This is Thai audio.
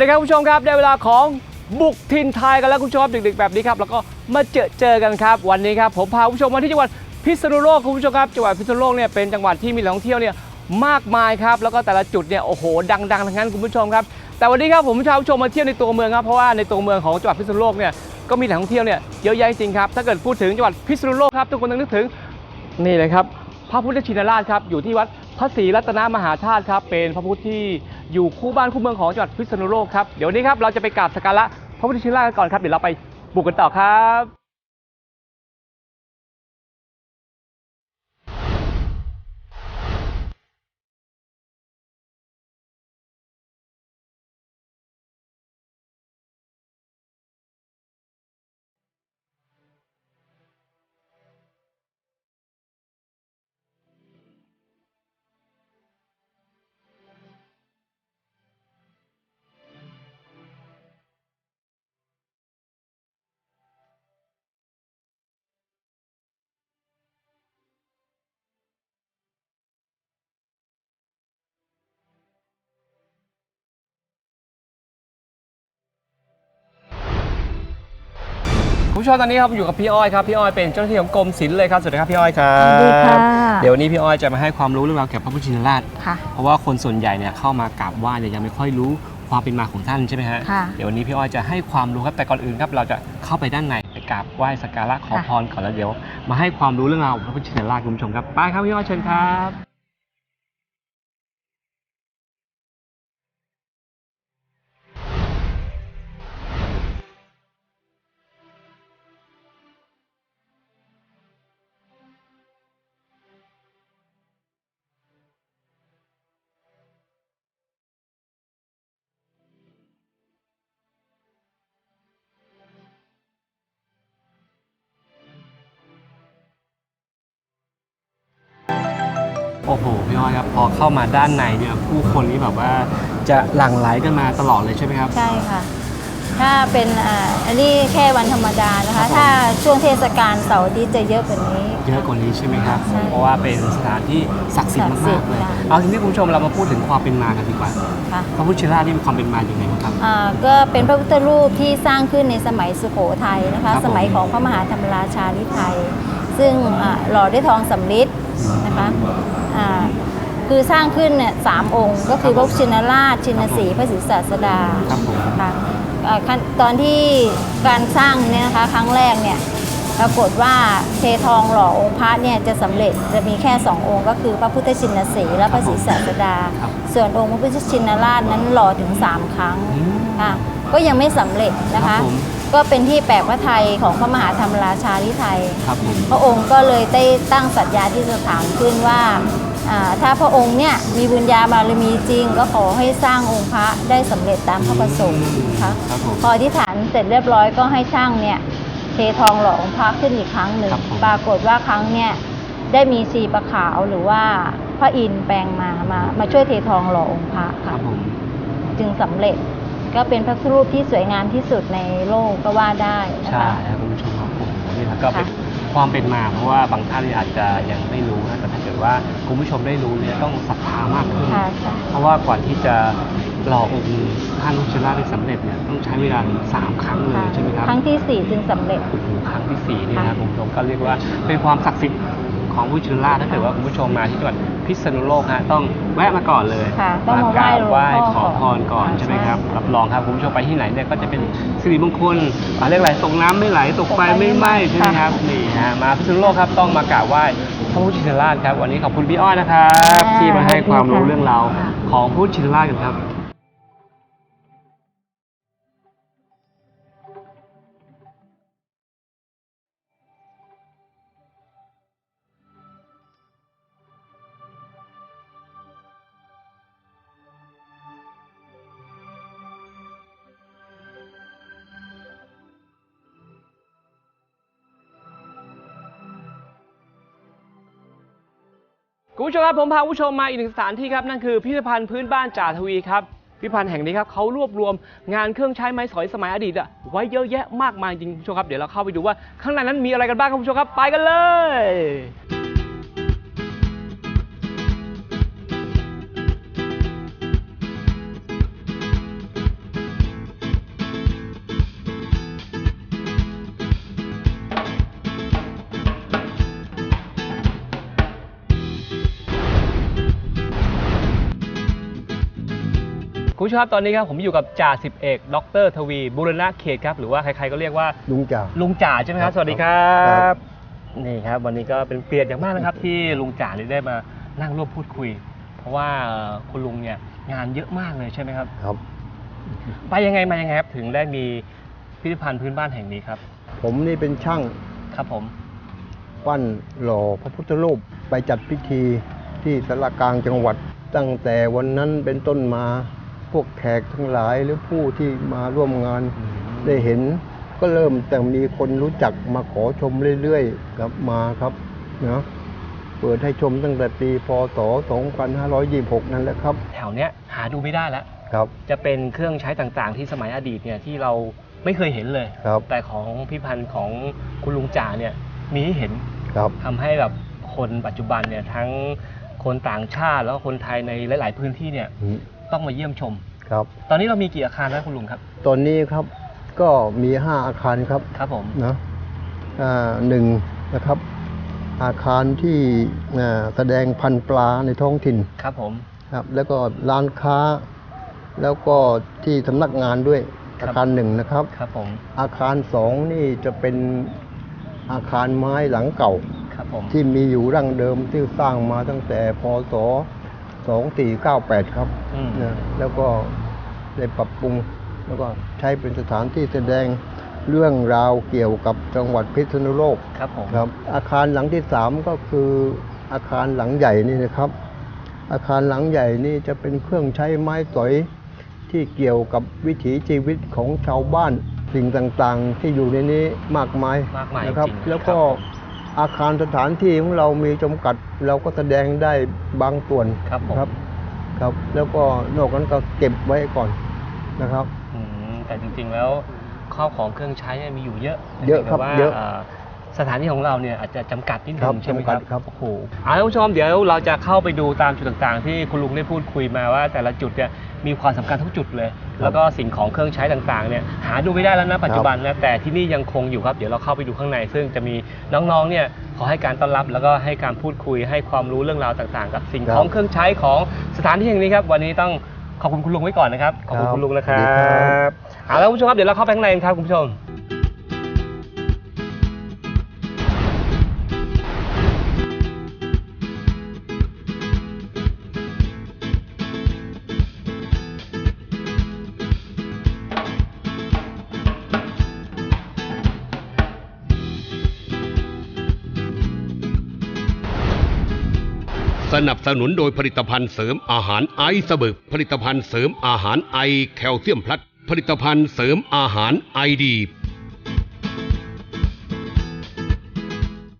วัสดีครับคุณผู้ชมครับได้เวลาของบุกทินไทยกันแล้วคุณผู้ชมครับดึกๆแบบนี้ครับแล้วก็มาเจอเจอกันครับ วันนี้ครับผมพาคุณผู้ชมมาที่จังหวัดพิษณุโลกคุณผู้ชมครับจังหวัดพิษณุโลกเนี่ยเป็นจังหวัดที่มีแหล่งท่องเที่ยวเนี่ยมากมายครับแล้วก็แต่ละจุดเนี่ยโอ้โหดังๆทั้งนั้นคุณผู้ชมครับ แต่วันนี้ครับผมพาคุณผู้ชมมาเที่ยวในตัวเมืองครับเพราะว่าในตัวเมืองของจังหวัดพิษณุโลกเนี่ยก็มีแหล่งท่องเที่ยวเนี่ยเยอะแยะจริงครับถ้าเกิดพูดถึงจังหวัดพิษณุโลกครับทุกคนต้องนึกถึงนี่เลยครับพระพุทธชินราชครับอยู่ที่วัดพระศรีรัตนมหาธาตุครับเป็นพระพุทธที่ อยู่คู่บ้านคู่เมืองของจังหวัดพิษณุโลกครับ เดี๋ยวนนี้ครับเราจะไปกราบสักการะพระพุทธชินราชกันก่อนครับ เดี๋ยวเราไปบุกกันต่อครับ ผู้ชมตอนนี้ครับอยู่กับพี่อ้อยครับพี่อ้อยเป็นเจ้าหน้าที่ของกรมศิลป์เลยครับสวัสดีครับพี่อ้อยครับสวัสดีค่ะเดี๋ยววันนี้พี่อ้อยจะมาให้ความรู้เรื่องราวเกี่ยวกับพระพุทธชินราชค่ะ เพราะว่าคนส่วนใหญ่เนี่ยเข้ามากราบไหว้เนี่ยยังไม่ค่อยรู้ความเป็นมาของท่านใช่ไหมฮะค่ะ เดี๋ยววันนี้พี่อ้อยจะให้ความรู้ครับแต่ก่อนอื่นครับเราจะเข้าไปด้านในไปกราบไหว้สักการะขอค่ะพรก่อนแล้วเดี๋ยว มาให้ความรู้เรื่องราวของพระพุทธชินราชคุณผู้ชมครับไปครับพี่อ้อยเชิญครับ โอ้โหพี่อ้อยครับพอเข้ามาด้านในเนี่ยผู้คนนี้แบบว่าจะหลั่งไหลกันมาตลอดเลยใช่ไหมครับ ใช่ค่ะ ถ้าเป็นอ่าอันนี้แค่วันธรรมดานะครัคะ บผม ถ้าช่วงเทศกาลเสาร์อาทิตย์จะเยอะกว่านี้ เยอะกว่านี้ใช่ไหมครับ ใช่เพราะว่าเป็นสถานที่ศักดิ์สิทธิ์ศักดิ์สิมาทกธิ์ๆเลยค่ะ เอาทีนี้คุณผู้ชมเรามาพูดถึงความเป็นมากันดีกว่าค่ะพระพุทธชินราชนี่มีความเป็นมาอย่างไรบ้างครับ อ่าก็เป็นพระพุทธรูปที่สร้างขึ้นในสมัยสุโขทัยนะครัคะ บผม สมัยของพระมหาธรรมราชาลิไทย ซึ่งอ่าหล่อด้วยทองสำริดนะคะ อ่าคือสร้างขึ้นเนี่ยสามองค์ก็คือพระพุทธชินราชชินสีห์พระศรีศาสดาครับผม ค่ะอ่าขั้นตอนที่การสร้างเนี่ยนะคะครั้งแรกเนี่ยปรากฏว่าเททองหล่อองค์พระเนี่ยจะสำเร็จจะมีแค่สององค์ ก็คือพระพุทธชินสีห์และพระศรีศาสดา ครับ ส่วนองค์พระพุทธชินราชนั้นหล่อถึง3ครั้ง อืม ค่ะก็ยังไม่สำเร็จนะครัคะ บผม ก็เป็นที่แปลกพระไทยของพระมหาธรรมราชาลิไทย ครับผม พระองค์ก็เลยได้ตั้งสัตยาที่สถานขึ้นว่าอ่า ถ้าพระองค์เนี่ยมีบุญญาบารมีจริง ก็ขอให้สร้างองค์พระได้สำเร็จตามพระประสงค์นะคะครับผมพอที่ฐานเสร็จเรียบร้อยก็ให้ช่างเนี่ยเททองหล่อองค์พระขึ้นอีกครั้งหนึ่งครับผมปรากฏว่าครั้งเนี่ยได้มีชีประขาวหรือว่าพระอินทร์แปลงมามามาช่วยเททองหล่อองค์พระคค่ะรับผมจึงสำเร็จก็เป็นพระพุทธรูปที่สวยงามที่สุดในโลกก็ว่าได้นะใช่คะครับคุณผู้ชมครับผมนี่ครับก็เป็นค่ะความเป็นมาเพราะว่าบางท่านเนี่ยอาจจะยังไม่รู้นะแต่ ถ้าเกิดว่าคุณผู้ชมได้รู้เนี่ยต้องศรัทธามากขึ้น ค่ะค่ะ เพราะว่าก่อนที่จะหล่อองค์ท่านพุทธชินราชได้สำเร็จเนี่ยต้องใช้เวลาถึงสามครั้งเลยใช่ไหมครับ ครั้งที่สี่จึงสำเร็จ โอ้โหครั้งที่สี่นี่นะครับค่ะ คุณผู้ชมก็เรียกว่าเป็นความศักดิ์สิทธิ์ ของพุทธชินราชถ้าเกิดว่าคุณผู้ชมมาที่จังหวัดพิษณุโลกฮะต้องแวะมาก่อนเลยค่ะต้องมาไหว้กรบไหว้หลวงพ่ขออพรก่อนค่ะใช่ไหมครับใช่รับรองครับคุณผู้ชมไปที่ไหนเนี่ยก็จะเป็นสิริมงคลอ่าเรียกอะไรตกน้ำไม่ไหลตกไฟไม่ไหม้ใช่ไหมครับนี่ฮะมาพิษณุโลกครับต้องมากราบไหว้พระพุทธชินราชครับ วันนี้ขอบคุณพี่อ้อยนะครับ ที่มาให้ความรู้เรื่องราวของพระพุทธชินราชกันครับ คุณผู้ชมครับผมพาคุณผู้ชมมาอีกหนึ่งสถานที่ครับนั่นคือพิพิธภัณฑ์พื้นบ้านจ่าทวีครับพิพิธภัณฑ์แห่งนี้ครับเขารวบรวมงานเครื่องใช้ไม้สอยสมัยอดีตอะไว้เยอะแยะมากมายจริงคุณผู้ชมครับเดี๋ยวเราเข้าไปดูว่าข้างในนั้นมีอะไรกันบ้างครับคุณผู้ชมครับไปกันเลย คุณผู้ชมครับตอนนี้ครับผมอยู่กับจ่าสิบเอกดรทวีบุรณะเขตครับหรือว่าใครๆก็เรียกว่าลุงจ่า ลุงจ่าใช่ไหมครับครับสวัสดีครัครับ บนี่ครับ วันนี้ก็เป็นเปลี่ยนอย่างมากนะครับ ที่ลุงจ่าเนี่ยได้มานั่งร่วมพูดคุย เพราะว่าเอ่อคุณลุงเนี่ยงานเยอะมากเลยใช่ไหมครับ ครับ ไปยังไงมายังไงครับถึงได้มีพิพิธภัณฑ์พื้นบ้านแห่งนี้ครับ ผมนี่เป็นช่างครับผมปั้นหล่อพระพุทธรูปไปจัดพิธีที่สารกลางจังหวัดตั้งแต่วันนั้นเป็นต้นมา พวกแขกทั้งหลายหรือผู้ที่มาร่วมงานได้เห็น ก็เริ่มแต่มีคนรู้จักมาขอชมเรื่อยๆครับมาครับนะเปิดให้ชมตั้งแต่ปีพศ 2526 นั่นแหละครับ แถวเนี้ยหาดูไม่ได้แล้วครับ จะเป็นเครื่องใช้ต่างๆ ที่สมัยอดีตเนี่ยที่เราไม่เคยเห็นเลย ครับแต่ของพิพิธภัณฑ์ของคุณลุงจ่าเนี่ยมีให้เห็นครับทำให้แบบคนปัจจุบันเนี่ยทั้งคนต่างชาติแล้วก็คนไทยในหลาย ๆ พื้นที่เนี่ย อืม ต้องมาเยี่ยมชม ครับ ตอนนี้เรามีกี่อาคารแล้วคุณลุงครับ ตอนนี้ครับก็มี5อาคารครับครับผม นะอ่าหนึ่งนะครับ อาคารที่อ่าแสดงพันธุ์ปลาในท้องถิ่นครับผม ครับ แล้วก็ร้านค้า แล้วก็ที่สำนักงานด้วยครับ อาคารหนึ่งนะครับ ครับผม อาคารสองนี่จะเป็นอาคารไม้หลังเก่า ครับผม ที่มีอยู่ดั้งเดิมที่สร้างมาตั้งแต่พศ 2498ครับอืม นะแล้วก็ได้ปรับปรุง แล้วก็ใช้เป็นสถานที่แสดงเรื่องราวเกี่ยวกับจังหวัดพิษณุโลก ครับผม ครับอาคารหลังที่สามก็คืออาคารหลังใหญ่นี่นะครับ อาคารหลังใหญ่นี่จะเป็นเครื่องใช้ไม้สอยที่เกี่ยวกับวิถีชีวิตของชาวบ้านสิ่งต่างๆ ที่อยู่ในนี้มากมายมากมายนะครับ จริงๆแล้วก็ครับ อาคารสถานที่ของเรามีจำกัด เราก็แสดงได้บางส่วนครับผม ครับ ครับ แล้วก็นอกนั้นก็เก็บไว้ก่อนนะครับ อืมแต่จริงๆแล้วข้าวของเครื่องใช้เนี่ยมีอยู่เยอะเยอะครับแต่ว่าเยอะสถานที่ของเราเนี่ยอาจจะจำกัดนิดนึครังบใช่ไหมครับจำกัดครับ โอ้โหเอาละคุณผู้ชมเดี๋ยวเราจะเข้าไปดูตามจุดต่างๆ ที่คุณลุงได้พูดคุยมาว่า แต่ละจุดเนี่ยมีความสำคัญทุกจุดเลย แล้วก็สิ่งของเครื่องใช้ต่างๆเนี่ยหาดูไม่ได้แล้วนะปัจจุบันนะแต่ที่นี่ยังคงอยู่ครับเดี๋ยวเราเข้าไปดูข้างใน ซึ่งจะมีน้องๆเนี่ยขอให้การต้อนรับ แล้วก็ให้การพูดคุยให้ความรู้เรื่องราวต่างๆ กับสิ่งของเครื่องใช้ของสถานที่แห่งนี้ครับวันนี้ต้องขอบคุณคุณลุงไว้ก่อนนะครับขอบคุณคุณลุงนะครัสวัสดีครับบเอาละคุณผู้ชมครับเดี๋ยวเราเข้าไปข้างในกันครับคุณผู้ชม สนับสนุนโดยผลิตภัณฑ์เสริมอาหารไอซ์บึกผลิตภัณฑ์เสริมอาหารไอแคลเซียมพลัสผลิตภัณฑ์เสริมอาหารไอดี